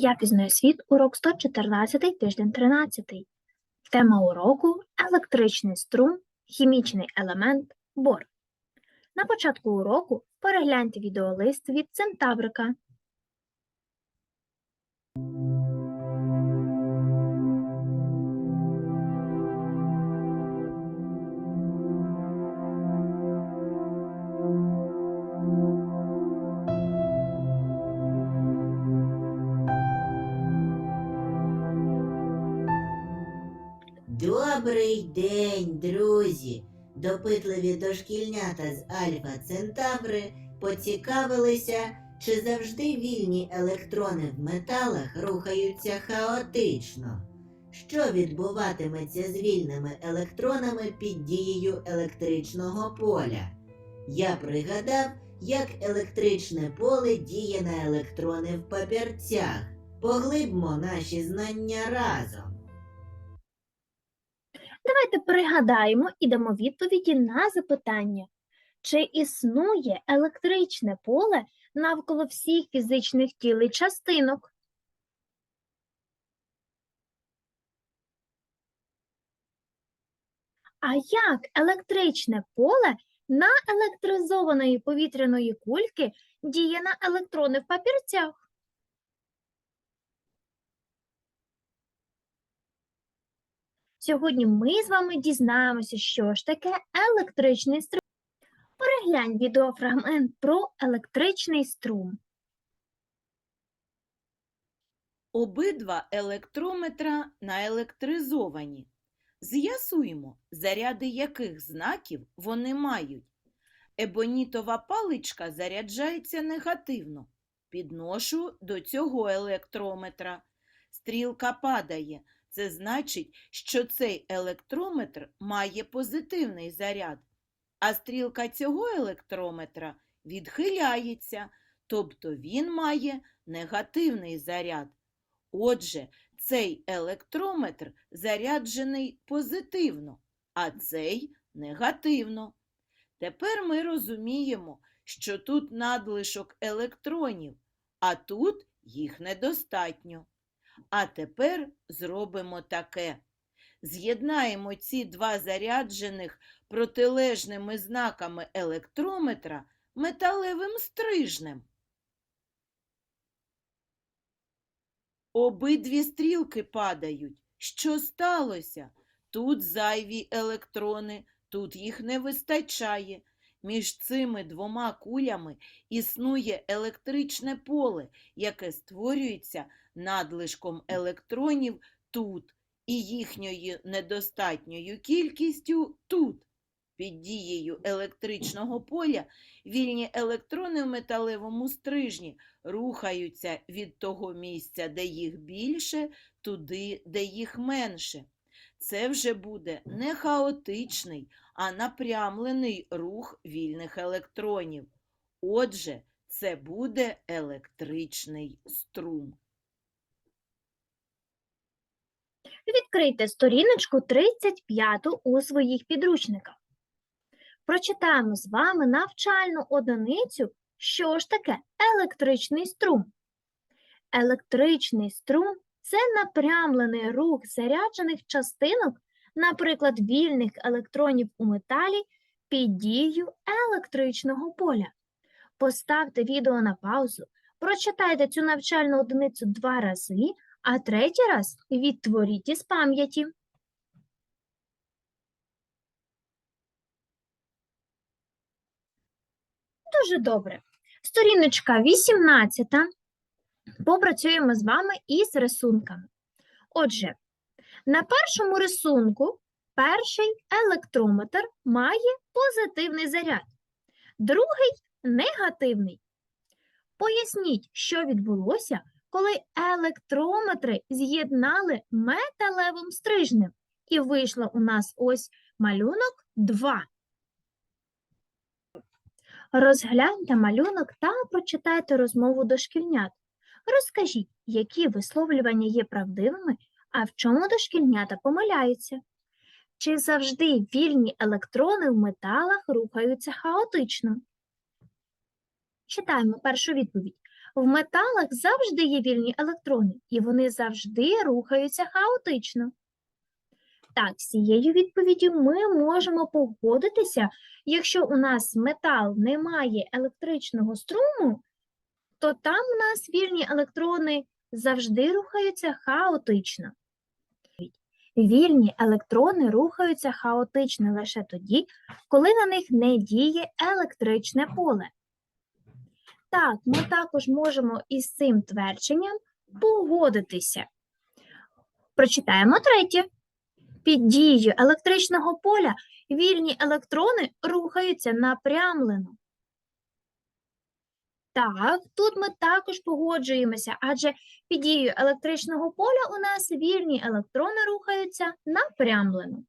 Я пізнаю світ, урок 114, тиждень 13. Тема уроку електричний струм, хімічний елемент, бор. На початку уроку перегляньте відеолист від Центаврика. Добрий день, друзі! Допитливі дошкільнята з Альфа Центаври поцікавилися, чи завжди вільні електрони в металах рухаються хаотично. Що відбуватиметься з вільними електронами під дією електричного поля? Я пригадав, як електричне поле діє на електрони в папірцях. Поглибмо наші знання разом. Давайте пригадаємо і дамо відповіді на запитання. Чи існує електричне поле навколо всіх фізичних тіл і частинок? А як електричне поле наелектризованої повітряної кульки діє на електрони в папірцях? Сьогодні ми з вами дізнаємося, що ж таке електричний струм. Переглянь відеофрагмент про електричний струм. Обидва електрометра наелектризовані. З'ясуємо, заряди яких знаків вони мають. Ебонітова паличка заряджається негативно. Підношу до цього електрометра. Стрілка падає. Це значить, що цей електрометр має позитивний заряд, а стрілка цього електрометра відхиляється, тобто він має негативний заряд. Отже, цей електрометр заряджений позитивно, а цей негативно. Тепер ми розуміємо, що тут надлишок електронів, а тут їх недостатньо. А тепер зробимо таке. З'єднаємо ці два заряджених протилежними знаками електрометра металевим стрижнем. Обидві стрілки падають. Що сталося? Тут зайві електрони, тут їх не вистачає. Між цими двома кулями існує електричне поле, яке створюється надлишком електронів тут і їхньою недостатньою кількістю тут. Під дією електричного поля вільні електрони в металевому стрижні рухаються від того місця, де їх більше, туди, де їх менше. Це вже буде не хаотичний, а напрямлений рух вільних електронів. Отже, це буде електричний струм. Відкрийте сторіночку 35 у своїх підручниках. Прочитаємо з вами навчальну одиницю, що ж таке електричний струм. Електричний струм це напрямлений рух заряджених частинок, наприклад, вільних електронів у металі під дією електричного поля. Поставте відео на паузу, прочитайте цю навчальну одиницю два рази, а третій раз відтворіть із пам'яті. Дуже добре. Сторіночка 18. Попрацюємо з вами із рисунками. Отже, на першому рисунку перший електрометр має позитивний заряд, другий негативний. Поясніть, що відбулося, коли електрометри з'єднали металевим стрижнем, і вийшло у нас ось малюнок 2. Розгляньте малюнок та прочитайте розмову дошкільнят. Розкажіть, які висловлювання є правдивими, а в чому дошкільнята помиляються? Чи завжди вільні електрони в металах рухаються хаотично? Читаємо першу відповідь. В металах завжди є вільні електрони, і вони завжди рухаються хаотично. Так, з цією відповіддю ми можемо погодитися, якщо у нас метал не має електричного струму, то там у нас вільні електрони завжди рухаються хаотично. Вільні електрони рухаються хаотично лише тоді, коли на них не діє електричне поле. Так, ми також можемо із цим твердженням погодитися. Прочитаємо третє. Під дією електричного поля вільні електрони рухаються напрямлено. Так, тут ми також погоджуємося, адже під дією електричного поля у нас вільні електрони рухаються напрямлено.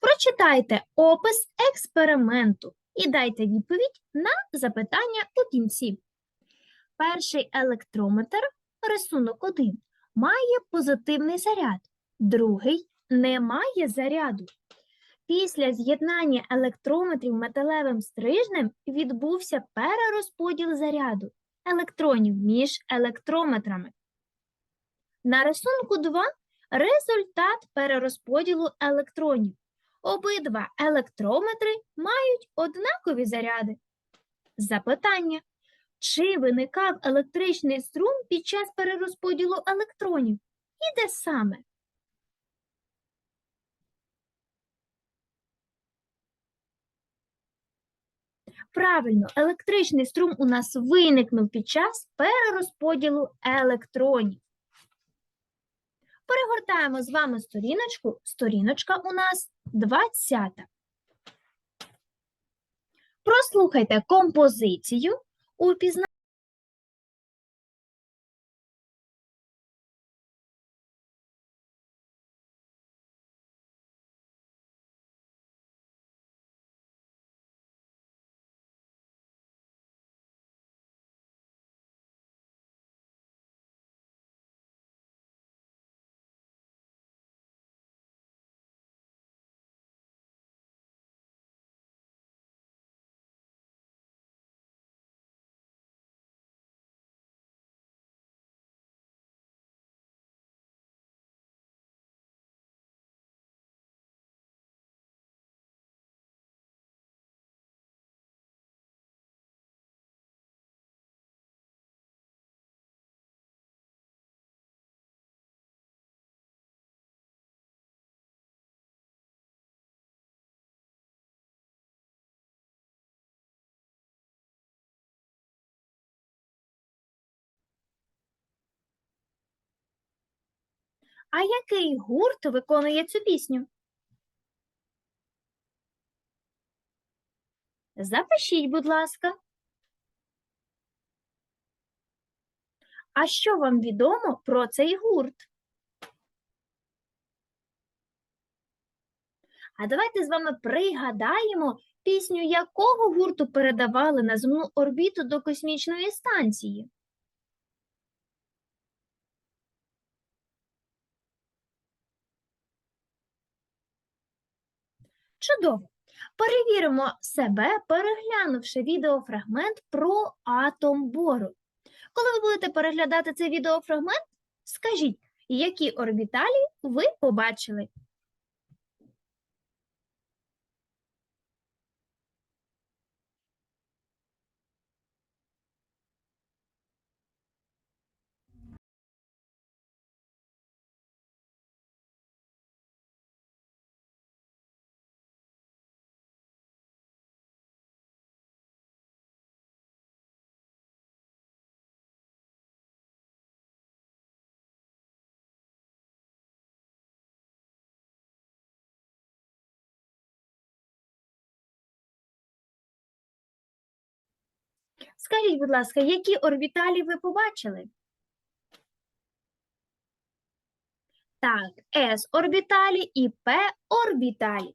Прочитайте опис експерименту і дайте відповідь на запитання у кінці. Перший електрометр, рисунок 1, має позитивний заряд, другий не має заряду. Після з'єднання електрометрів металевим стрижнем відбувся перерозподіл заряду електронів між електрометрами. На рисунку 2 результат перерозподілу електронів. Обидва електрометри мають однакові заряди. Запитання. Чи виникав електричний струм під час перерозподілу електронів? І де саме? Правильно, електричний струм у нас виникнув під час перерозподілу електронів. Перегортаємо з вами сторіночку. Сторіночка у нас 20. Прослухайте композицію у А який гурт виконує цю пісню? Запишіть, будь ласка. А що вам відомо про цей гурт? А давайте з вами пригадаємо, пісню якого гурту передавали на земну орбіту до космічної станції. Чудово! Перевіримо себе, переглянувши відеофрагмент про атом бору. Коли ви будете переглядати цей відеофрагмент, скажіть, які орбіталі ви побачили. Скажіть, будь ласка, які орбіталі ви побачили? Так, S-орбіталі і P-орбіталі.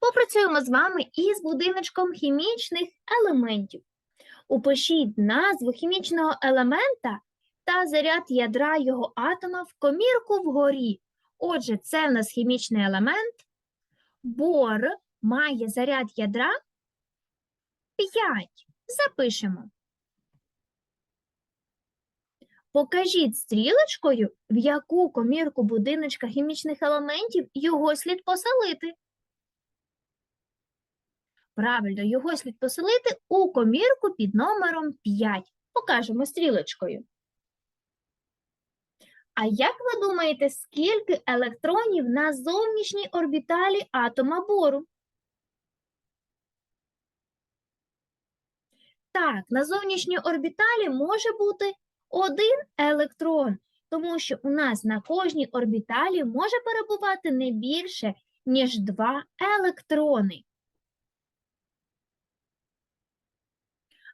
Попрацюємо з вами із будиночком хімічних елементів. Упишіть назву хімічного елемента та заряд ядра його атома в комірку вгорі. Отже, це в нас хімічний елемент. Бор має заряд ядра 5. Запишемо. Покажіть стрілочкою, в яку комірку будиночка хімічних елементів його слід поселити. Правильно, його слід поселити у комірку під номером 5. Покажемо стрілочкою. А як ви думаєте, скільки електронів на зовнішній орбіталі атома бору? Так, на зовнішній орбіталі може бути один електрон, тому що у нас на кожній орбіталі може перебувати не більше, ніж два електрони.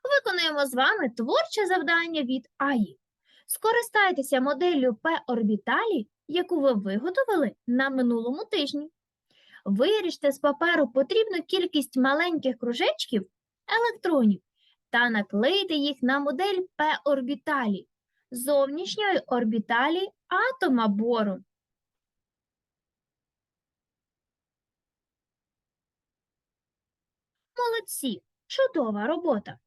Виконуємо з вами творче завдання від АІ. Скористайтеся моделлю P-орбіталі, яку ви виготовили на минулому тижні. Виріжте з паперу потрібну кількість маленьких кружечків електронів та наклейте їх на модель P-орбіталі зовнішньої орбіталі атома бору. Молодці! Чудова робота!